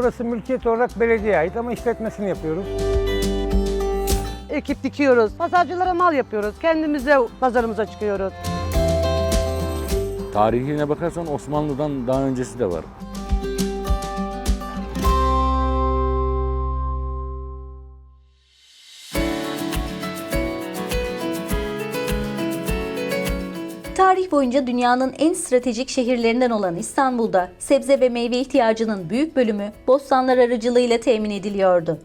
Burası mülkiyet olarak belediyeye ait ama işletmesini yapıyoruz. Ekip dikiyoruz. Pazarcılara mal yapıyoruz. Kendimize pazarımıza çıkıyoruz. Tarihine bakarsan Osmanlı'dan daha öncesi de var. Tarih boyunca dünyanın en stratejik şehirlerinden olan İstanbul'da sebze ve meyve ihtiyacının büyük bölümü bostanlar aracılığıyla temin ediliyordu.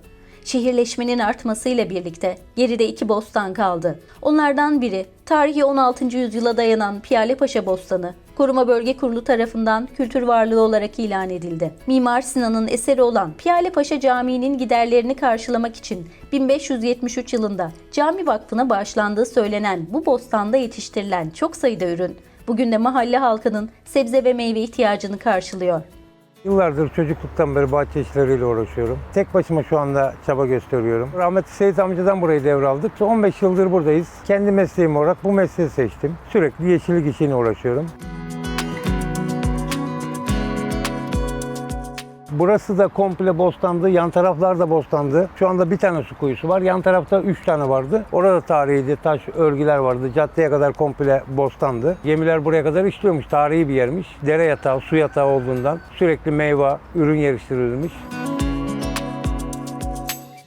Şehirleşmenin artmasıyla birlikte geride iki bostan kaldı. Onlardan biri tarihi 16. yüzyıla dayanan Piyalepaşa Bostanı, Koruma Bölge Kurulu tarafından kültür varlığı olarak ilan edildi. Mimar Sinan'ın eseri olan Piyalepaşa Camii'nin giderlerini karşılamak için 1573 yılında cami vakfına bağışlandığı söylenen bu bostanda yetiştirilen çok sayıda ürün bugün de mahalle halkının sebze ve meyve ihtiyacını karşılıyor. Yıllardır çocukluktan beri bahçe işleriyle uğraşıyorum. Tek başıma şu anda çaba gösteriyorum. Rahmetli Seyit amcadan burayı devraldık. 15 yıldır buradayız. Kendi mesleğim olarak bu mesleği seçtim. Sürekli yeşillik işine uğraşıyorum. Burası da komple bostandı. Yan taraflar da bostandı. Şu anda bir tane su kuyusu var. Yan tarafta üç tane vardı. Orada tarihiydi. Taş örgüler vardı. Caddeye kadar komple bostandı. Gemiler buraya kadar işliyormuş. Tarihi bir yermiş. Dere yatağı, su yatağı olduğundan sürekli meyve, ürün yetiştirilmiş.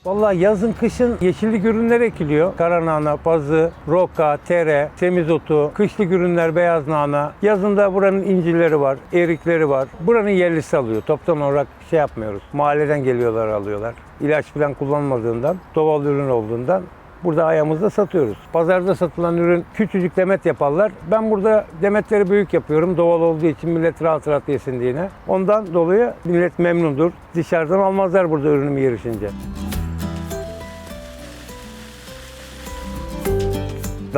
Vallahi yazın kışın yeşillik ürünler ekiliyor. Karanana, pazı, roka, tere, semizotu, kışlık ürünler beyaz nana. Yazında buranın incirleri var, erikleri var. Buranın yerlisi alıyor. Toptan olarak şey yapmıyoruz. Mahalleden geliyorlar alıyorlar. İlaç falan kullanmadığından, doğal ürün olduğundan Burada ayağımızda satıyoruz. Pazarda satılan ürün küçücük demet yaparlar. Ben burada demetleri büyük yapıyorum. Doğal olduğu için millet rahat rahat yesin diye. Ondan dolayı millet memnundur. Dışarıdan almazlar burada ürünümü yarışınca.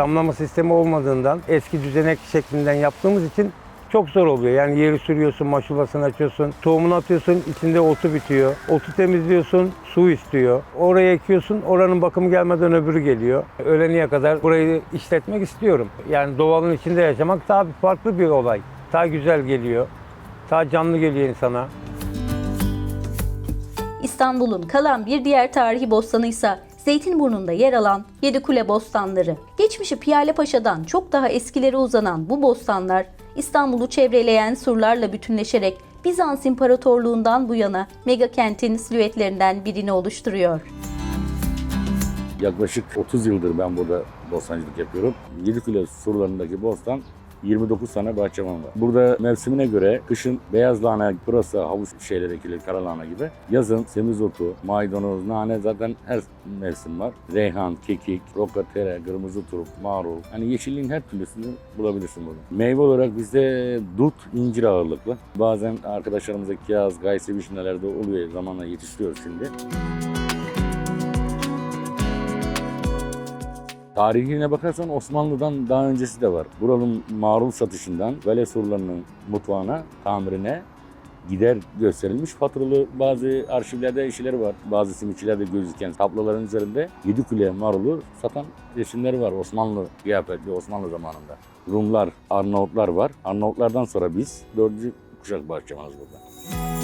Damlama sistemi olmadığından eski düzenek şeklinden yaptığımız için çok zor oluyor. Yani yeri sürüyorsun, maşulasını açıyorsun, tohumunu atıyorsun, içinde otu bitiyor. Otu temizliyorsun, su istiyor. Oraya ekiyorsun, oranın bakımı gelmeden öbürü geliyor. Öğleniye kadar burayı işletmek istiyorum. Yani doğalın içinde yaşamak daha bir farklı bir olay. Daha güzel geliyor. Daha canlı geliyor insana. İstanbul'un kalan bir diğer tarihi bostanı ise Zeytinburnu'nda yer alan Yedikule Bostanları. Geçmişi Piyale Paşa'dan çok daha eskilere uzanan bu bostanlar İstanbul'u çevreleyen surlarla bütünleşerek Bizans İmparatorluğundan bu yana mega kentin silüetlerinden birini oluşturuyor. Yaklaşık 30 yıldır ben burada bostancılık yapıyorum. Yedikule surlarındaki bostan 29 tane bahçıvan var. Burada mevsimine göre kışın beyaz lahana, pırasa, havuç şeyler ekilir, kara lahana gibi. Yazın semizotu, maydanoz, nane zaten her mevsim var. Reyhan, kekik, roka, tere, kırmızı turp, marul. Hani yeşilliğin her türlüsünü bulabilirsin burada. Meyve olarak bizde dut, incir ağırlıklı. Bazen arkadaşlarımızda kiraz, gayse vişneler de oluyor. Zamanla yetiştiriyoruz şimdi. Tarihine bakarsan Osmanlı'dan daha öncesi de var. Buranın marul satışından Vele surlarının mutfağına, tamirine gider gösterilmiş. Faturalı bazı arşivlerde işleri var. Bazı simitçilerde gözüken tabloların üzerinde yedi kule marulu satan resimleri var Osmanlı kıyafetli Osmanlı zamanında. Rumlar, Arnavutlar var. Arnavutlardan sonra biz dördüncü kuşak bahçemanız burada.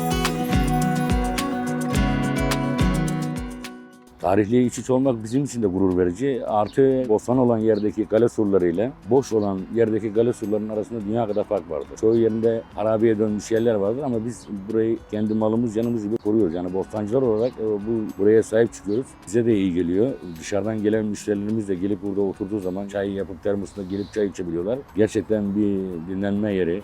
Tarihliye iç içe olmak bizim için de gurur verici. Artı bostan olan yerdeki kale surlarıyla boş olan yerdeki kale surlarının arasında dünya kadar fark vardır. Çoğu yerinde harabiye dönmüş yerler vardır ama biz burayı kendi malımız yanımız gibi koruyoruz. Yani bostancılar olarak e, bu buraya sahip çıkıyoruz. Bize de iyi geliyor. Dışarıdan gelen müşterilerimiz de gelip burada oturduğu zaman çay yapıp termosunda gelip çay içebiliyorlar. Gerçekten bir dinlenme yeri.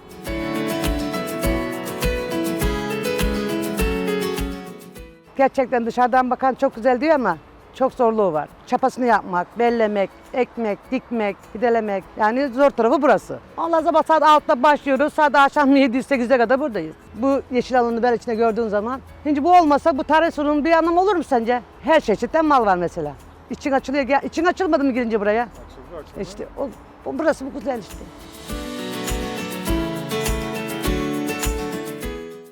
Gerçekten dışarıdan bakan çok güzel diyor ama çok zorluğu var. Çapasını yapmak, bellemek, ekmek, dikmek, fidelemek. Yani zor tarafı burası. Allah sabah saat 6'da başlıyoruz. Saat akşam 7-8'e kadar buradayız. Bu yeşil alanı böyle içinde gördüğün zaman. Şimdi bu olmasa bu tarih sorunun bir anlamı olur mu sence? Her çeşitten mal var mesela. İçin açılıyor. İçin açılmadı mı girince buraya? Açıldı açıldı. İşte o, o burası bu güzel işte.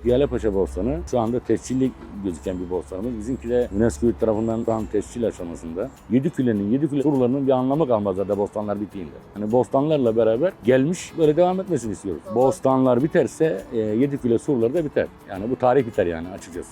Piyalepaşa Bostanı şu anda tescilli gözüken bir bostanımız. Bizimki de UNESCO tarafından şu an tescil aşamasında. Yediküle'nin, Yediküle turlarının bir anlamı kalmaz zaten bostanlar bittiğinde. Hani bostanlarla beraber gelmiş böyle devam etmesini istiyoruz. Bostanlar biterse e, Yediküle surları da biter. Yani bu tarih biter yani açıkçası.